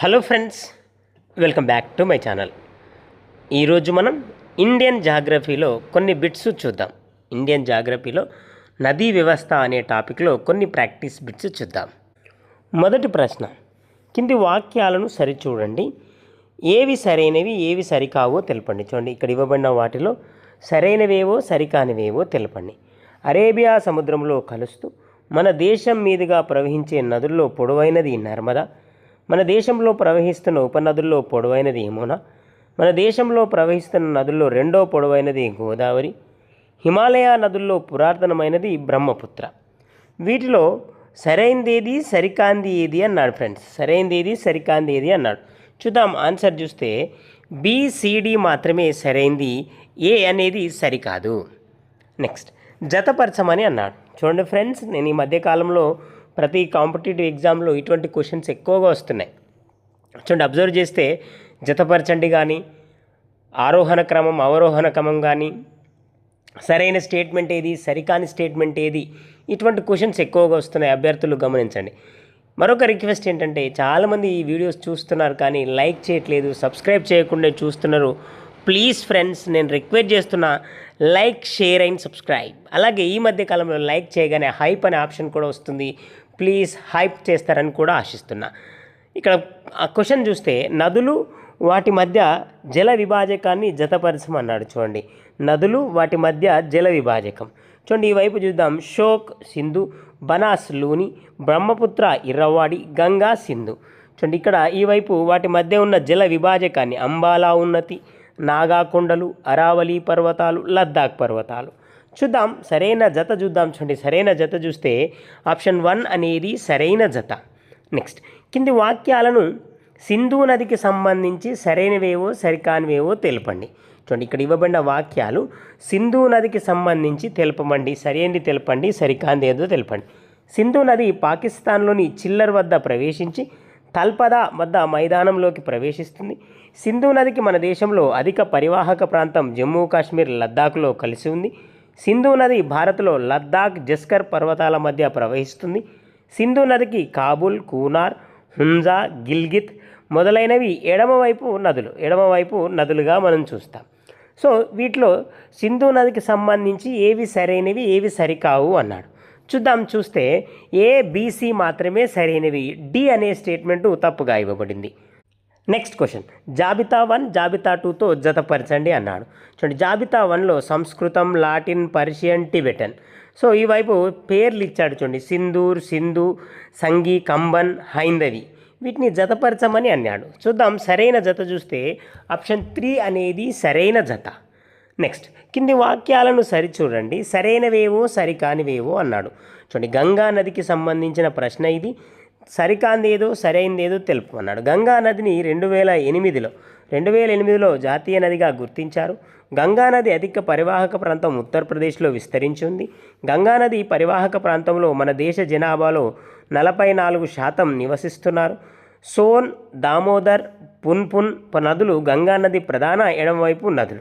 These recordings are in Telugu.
Hello friends welcome back to my channel. ఈరోజు మనం ఇండియన్ జాగ్రఫీలో కొన్ని బిట్స్ చూద్దాం. ఇండియన్ జాగ్రఫీలో నదీ వ్యవస్థ అనే టాపిక్లో కొన్ని ప్రాక్టీస్ బిట్స్ చూద్దాం. మొదటి ప్రశ్న కింది వాక్యాలను సరిచూడండి. ఏవి సరైనవి ఏవి సరికావో తెలపండి. చూడండి ఇక్కడ ఇవ్వబడిన వాటిలో సరైనవేవో సరికానివేవో తెలపండి. అరేబియా సముద్రంలో కలుస్తూ మన దేశం మీదుగా ప్రవహించే నదుల్లో పొడవైనది నర్మదా. మన దేశంలో ప్రవహిస్తున్న ఉపనదుల్లో పొడవైనది యమున మన దేశంలో ప్రవహిస్తున్న నదుల్లో రెండో పొడవైనది గోదావరి హిమాలయ నదుల్లో పురాతనమైనది బ్రహ్మపుత్ర. వీటిలో సరైనది ఏది సరికాంది ఏది అన్నాడు ఫ్రెండ్స్. సరైనది ఏది సరికాంది ఏది అన్నాడు. చూద్దాం ఆన్సర్ చూస్తే బీసీడి మాత్రమే సరైంది ఏ అనేది సరికాదు. నెక్స్ట్ జతపరచమని అన్నాడు. చూడండి ఫ్రెండ్స్ నేను ఈ మధ్యకాలంలో ప్రతి కాంపిటేటివ్ ఎగ్జామ్లో ఇటువంటి క్వశ్చన్స్ ఎక్కువగా వస్తున్నాయి. చూడండి అబ్జర్వ్ చేస్తే జతపరచండి కానీ ఆరోహణ క్రమం అవరోహణ క్రమం కానీ సరైన స్టేట్మెంట్ ఏది సరికాని స్టేట్మెంట్ ఏది ఇటువంటి క్వశ్చన్స్ ఎక్కువగా వస్తున్నాయి. అభ్యర్థులు గమనించండి. మరొక రిక్వెస్ట్ ఏంటంటే చాలామంది ఈ వీడియోస్ చూస్తున్నారు కానీ లైక్ చేయట్లేదు సబ్స్క్రైబ్ చేయకుండా చూస్తున్నారు. ప్లీజ్ ఫ్రెండ్స్ నేను రిక్వెస్ట్ చేస్తున్నా లైక్ షేర్ అండ్ సబ్స్క్రైబ్. అలాగే ఈ మధ్య కాలంలో లైక్ చేయగానే హైప్ అనే ఆప్షన్ కూడా వస్తుంది. ప్లీజ్ హైప్ చేస్తారని కూడా ఆశిస్తున్నా. ఇక్కడ ఆ క్వశ్చన్ చూస్తే నదులు వాటి మధ్య జల విభాజకాన్ని జతపరచమన్నాడు చూడండి. నదులు వాటి మధ్య జల విభాజకం. చూడండి ఈ వైపు చూద్దాం. షోక్ సింధు బనాస్ లూని బ్రహ్మపుత్ర ఇర్రవాడి గంగా సింధు. చూడండి ఇక్కడ ఈ వైపు వాటి మధ్య ఉన్న జల విభాజకాన్ని అంబాలా ఉన్నతి నాగా కొండలు అరావలి పర్వతాలు లద్దాఖ్ పర్వతాలు. చూద్దాం సరైన జత చూద్దాం చూడండి. సరైన జత చూస్తే ఆప్షన్ వన్ అనేది సరైన జత. నెక్స్ట్ కింది వాక్యాలను సింధు నదికి సంబంధించి సరైనవేవో సరికానివేవో తెలపండి. చూడండి ఇక్కడ ఇవ్వబడిన వాక్యాలు సింధు నదికి సంబంధించి తెలపమండి సరైనది తెలపండి సరికాంది ఏదో తెలపండి. సింధు నది పాకిస్తాన్లోని చిల్లర్ వద్ద ప్రవేశించి తల్పదా వద్ద మైదానంలోకి ప్రవేశిస్తుంది. సింధు నదికి మన దేశంలో అధిక పరివాహక ప్రాంతం జమ్మూ కాశ్మీర్ లద్దాఖ్లో కలిసి ఉంది. సింధు నది భారత్లో లద్దాఖ్ జస్కర్ పర్వతాల మధ్య ప్రవహిస్తుంది. సింధు నదికి కాబూల్ కూనార్ హుంజా గిల్గిత్ మొదలైనవి ఎడమవైపు నదులు ఎడమవైపు నదులుగా మనం చూస్తాం. సో వీటిలో సింధు నదికి సంబంధించి ఏవి సరైనవి ఏవి సరికావు అన్నాడు. చూద్దాం చూస్తే ఏ బీసీ మాత్రమే సరైనవి. డి అనే స్టేట్మెంటు తప్పుగా ఇవ్వబడింది. నెక్స్ట్ క్వశ్చన్ జాబితా వన్ జాబితా టూతో జతపరచండి అన్నాడు. చూడండి జాబితా వన్లో సంస్కృతం లాటిన్ పర్షియన్ టిబెటన్. సో ఈ వైపు పేర్లు ఇచ్చాడు చూడండి. సింధూర్ సింధు సంగి కంబన్ హైందవి. వీటిని జతపరచమని అన్నాడు. చూద్దాం సరైన జత చూస్తే ఆప్షన్ త్రీ అనేది సరైన జత. నెక్స్ట్ కింది వాక్యాలను సరిచూడండి సరైనవేవో సరికానివేవో అన్నాడు. చూడండి గంగా నదికి సంబంధించిన ప్రశ్న ఇది. సరికాందేదో సరైనదేదో తెలుపమన్నాడు గంగా నదిని రెండు వేల ఎనిమిదిలో రెండు వేల ఎనిమిదిలో జాతీయ నదిగా గుర్తించారు. గంగా నది అధిక పరివాహక ప్రాంతం ఉత్తరప్రదేశ్లో విస్తరించింది గంగానది గంగా నది పరివాహక ప్రాంతంలో మన దేశ జనాభాలో నలభై నాలుగు శాతం నివసిస్తున్నారు. సోన్ దామోదర్ పున్పున్ నదులు గంగా నది ప్రధాన ఎడమవైపు నదులు.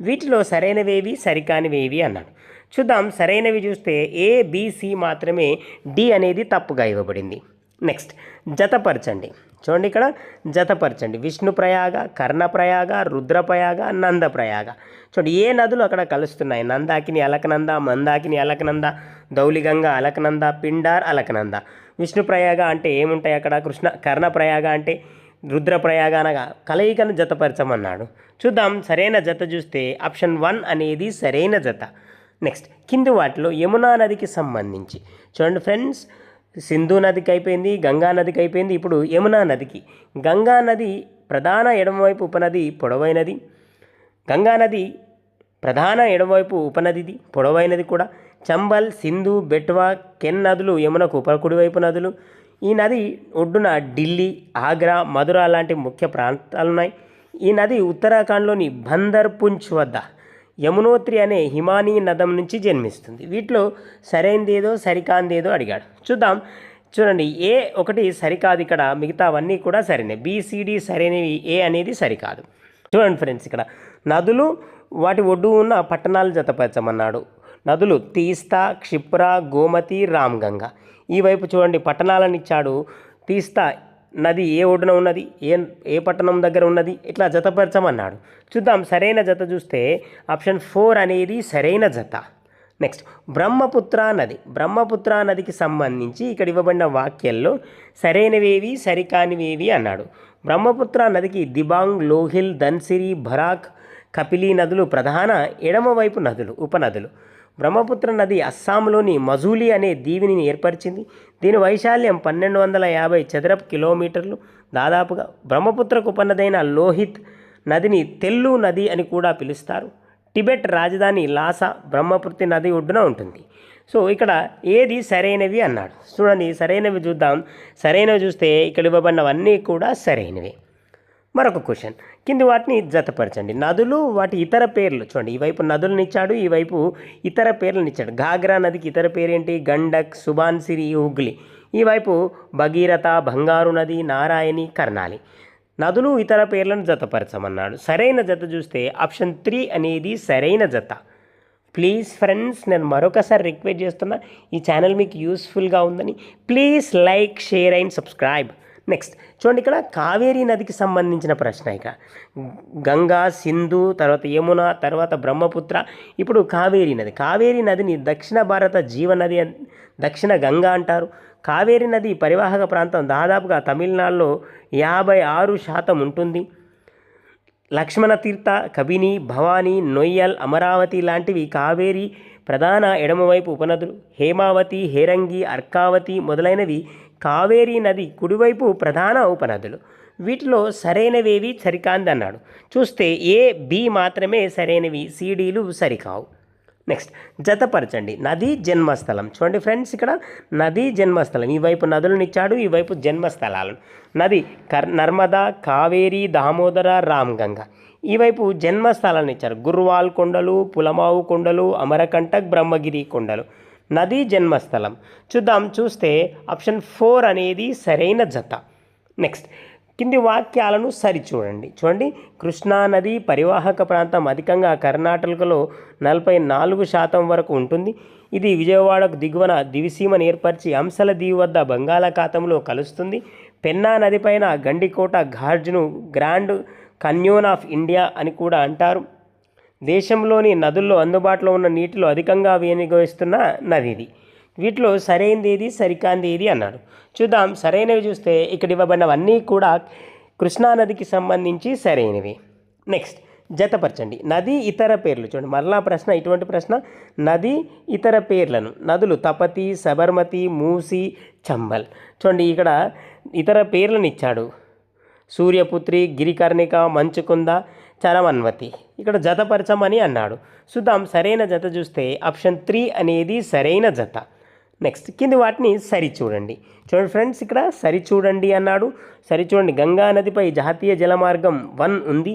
వీటిలో సరైనవేవి సరికానివేవి అన్నాడు. చూద్దాం సరైనవి చూస్తే ఏ బీసీ మాత్రమే డి అనేది తప్పుగా ఇవ్వబడింది. నెక్స్ట్ జతపరచండి. చూడండి ఇక్కడ జతపరచండి. విష్ణుప్రయాగ కర్ణప్రయాగ రుద్రప్రయాగ నందప్రయాగ చూడండి ఏ నదులు అక్కడ కలుస్తున్నాయి? నందాకిని అలకనంద మందాకిని అలకనంద దౌలిగంగ అలకనంద పిండార్ అలకనంద. విష్ణుప్రయాగ అంటే ఏముంటాయి అక్కడ? కృష్ణ కర్ణప్రయాగ అంటే రుద్రప్రయాగ అనగా కలయికను జతపరచమన్నాడు. చూద్దాం సరైన జత చూస్తే ఆప్షన్ వన్ అనేది సరైన జత. నెక్స్ట్ కింది వాటిలో యమునా నదికి సంబంధించి. చూడండి ఫ్రెండ్స్ సింధు నదికి అయిపోయింది గంగా నదికి అయిపోయింది. ఇప్పుడు యమునా నదికి. గంగా నది ప్రధాన ఎడమవైపు ఉపనది పొడవైనది గంగా నది ప్రధాన ఎడమవైపు ఉపనదిది పొడవైనది కూడా. చంబల్ సింధు బెట్వా కెన్ నదులు యమునకు ఉపకుడివైపు నదులు. ఈ నది ఒడ్డున ఢిల్లీ ఆగ్రా మధుర లాంటి ముఖ్య ప్రాంతాలు ఉన్నాయి ఈ నది ఉత్తరాఖండ్లోని బందర్ పుంచ్ వద్ద యమునోత్రి అనే హిమానీ నదం నుంచి జన్మిస్తుంది. వీటిలో సరైనదేదో సరికాందేదో అడిగాడు. చూద్దాం. చూడండి ఏ ఒకటి సరికాదు ఇక్కడ మిగతావన్నీ కూడా సరైనవి. బీసీడీ సరైనవి ఏ అనేది సరికాదు. చూడండి ఫ్రెండ్స్ ఇక్కడ. నదులు వాటి ఒడ్డు ఉన్న పట్టణాలు జతపరచమన్నాడు. నదులు తీస్తా క్షిప్ర గోమతి రామ్గంగ ఈ వైపు చూడండి పట్టణాలను ఇచ్చాడు తీస్తా నది ఏ ఒడ్డున ఉన్నది? ఏ ఏ పట్టణం దగ్గర ఉన్నది? ఇట్లా జతపరచమన్నాడు. చూద్దాం సరైన జత చూస్తే ఆప్షన్ ఫోర్ అనేది సరైన జత. నెక్స్ట్ బ్రహ్మపుత్ర నది. బ్రహ్మపుత్ర నదికి సంబంధించి ఇక్కడ ఇవ్వబడిన వాక్యాల్లో సరైనవేవి సరికానివేవి అన్నాడు. బ్రహ్మపుత్ర నదికి దిబాంగ్ లోహిల్ ధన్సిరి భరాక్ కపిలి నదులు ప్రధాన ఎడమవైపు నదులు ఉపనదులు. బ్రహ్మపుత్ర నది అస్సాంలోని మజూలి అనే దీవిని ఏర్పరిచింది. దీని వైశాల్యం పన్నెండు వందల యాభై చదరపు కిలోమీటర్లు. దాదాపుగా బ్రహ్మపుత్రకు ఉపనదైన లోహిత్ నదిని తెల్లు నది అని కూడా పిలుస్తారు. టిబెట్ రాజధాని లాసా బ్రహ్మపుత్రి నది ఒడ్డున ఉంటుంది. సో ఇక్కడ ఏది సరైనవి అన్నాడు. చూడండి సరైనవి చూద్దాం. సరైనవి చూస్తే ఇక్కడ ఇవ్వబడినవన్నీ కూడా సరైనవి. మరొక క్వశ్చన్. కింది వాటిని జతపరచండి. నదులు వాటి ఇతర పేర్లు. చూడండి ఈ వైపు నదులను ఈ వైపు ఇతర పేర్లనిచ్చాడు. ఘాగ్రా నదికి ఇతర పేరేంటి? గండక్ సుబాన్సిరి హుగ్లీ. ఈ వైపు భగీరథ బంగారు నది నారాయణి కర్ణాలి. నదులు ఇతర పేర్లను జతపరచమన్నాడు. సరైన జత చూస్తే ఆప్షన్ త్రీ అనేది సరైన జత. ప్లీజ్ ఫ్రెండ్స్ నేను మరొకసారి రిక్వెస్ట్ చేస్తున్నా ఈ ఛానల్ మీకు యూస్ఫుల్గా ఉందని please like share and subscribe. Next చూడండి ఇక్కడ కావేరీ నదికి సంబంధించిన ప్రశ్న ఇక. గంగా సింధు తర్వాత యమున తర్వాత బ్రహ్మపుత్ర. ఇప్పుడు కావేరీ నది. కావేరీ నదిని దక్షిణ భారత జీవనది దక్షిణ గంగా అంటారు. కావేరీ నది పరివాహక ప్రాంతం దాదాపుగా తమిళనాడులో యాభై ఆరు శాతం ఉంటుంది. లక్ష్మణ తీర్థ కబిని భవానీ నొయ్యల్ అమరావతి లాంటివి కావేరి ప్రధాన ఎడమవైపు ఉపనదులు. హేమావతి హేరంగి అర్కావతి మొదలైనవి కావేరీ నది కుడివైపు ప్రధాన ఉపనదులు. వీటిలో సరైనవేవి సరికాంది అన్నాడు. చూస్తే ఏ బి మాత్రమే సరైనవి సిడీలు సరికావు. నెక్స్ట్ జతపరచండి. నది జన్మస్థలం. చూడండి ఫ్రెండ్స్ ఇక్కడ నది జన్మస్థలం. ఈ వైపు నదులను ఇచ్చాడు ఈ వైపు జన్మస్థలాలను. నది కర్ నర్మదా కావేరి దామోదర రామ్గంగ. ఈ వైపు జన్మస్థలాన్ని ఇచ్చారు. గుర్వాల్ కొండలు పులమావు కొండలు అమరకంటక్ బ్రహ్మగిరి కొండలు. నది జన్మస్థలం. చూద్దాం చూస్తే ఆప్షన్ ఫోర్ అనేది సరైన జత. నెక్స్ట్ కింది వాక్యాలను సరిచూడండి. చూడండి కృష్ణా నది పరివాహక ప్రాంతం అధికంగా కర్ణాటకలో నలభై నాలుగు శాతం వరకు ఉంటుంది. ఇది విజయవాడకు దిగువన దివిసీమను ఏర్పరిచి అంశల దీవి వద్ద బంగాళాఖాతంలో కలుస్తుంది. పెన్నా నదిపైన గండికోట ఘార్జ్ను గ్రాండ్ కన్యూన్ ఆఫ్ ఇండియా అని కూడా అంటారు. దేశంలోని నదుల్లో అందుబాటులో ఉన్న నీటిలో అధికంగా వినియోగిస్తున్న నది ఇది. వీటిలో సరైనది ఏది? సరికాంది ఏది? అన్నాడు చూద్దాం. సరైనవి చూస్తే ఇక్కడ ఇవ్వబడినవన్నీ కూడా కృష్ణా నదికి సంబంధించి సరైనవి. నెక్స్ట్ జతపరచండి. నది ఇతర పేర్లు. చూడండి మరలా ప్రశ్న ఇటువంటి ప్రశ్న. నది ఇతర పేర్లను. నదులు తపతి సబర్మతి మూసి చంబల్. చూడండి ఇక్కడ ఇతర పేర్లను ఇచ్చాడు. సూర్యపుత్రి గిరికర్ణిక మంచుకుంద చరమన్వతి. ఇక్కడ జతపరచమని అన్నాడు. చూద్దాం సరైన జత చూస్తే ఆప్షన్ త్రీ అనేది సరైన జత. నెక్స్ట్ కింది వాటిని సరి చూడండి చూడండి ఫ్రెండ్స్ ఇక్కడ సరి చూడండి అన్నాడు. సరి చూడండి గంగా నదిపై జాతీయ జలమార్గం వన్ ఉంది.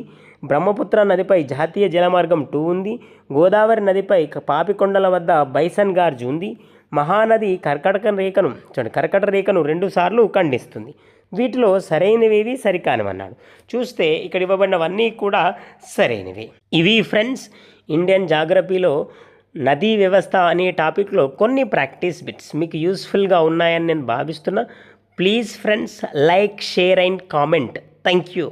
బ్రహ్మపుత్ర నదిపై జాతీయ జలమార్గం టూ ఉంది. గోదావరి నదిపై పాపికొండల వద్ద బైసన్ గార్జ్ ఉంది. మహానది కర్కటక రేఖను చూడండి కర్కట రేఖను రెండుసార్లు ఖండిస్తుంది. వీటిలో సరైనవేవి సరికానివన్నాడు. చూస్తే ఇక్కడ ఇవ్వబడినవన్నీ కూడా సరైనవి. ఇవి ఫ్రెండ్స్ ఇండియన్ జాగ్రఫీలో నదీ వ్యవస్థ అనే టాపిక్లో కొన్ని ప్రాక్టీస్ బిట్స్ మీకు యూస్ఫుల్గా ఉన్నాయని నేను భావిస్తున్నా. Please friends like share and comment. Thank you.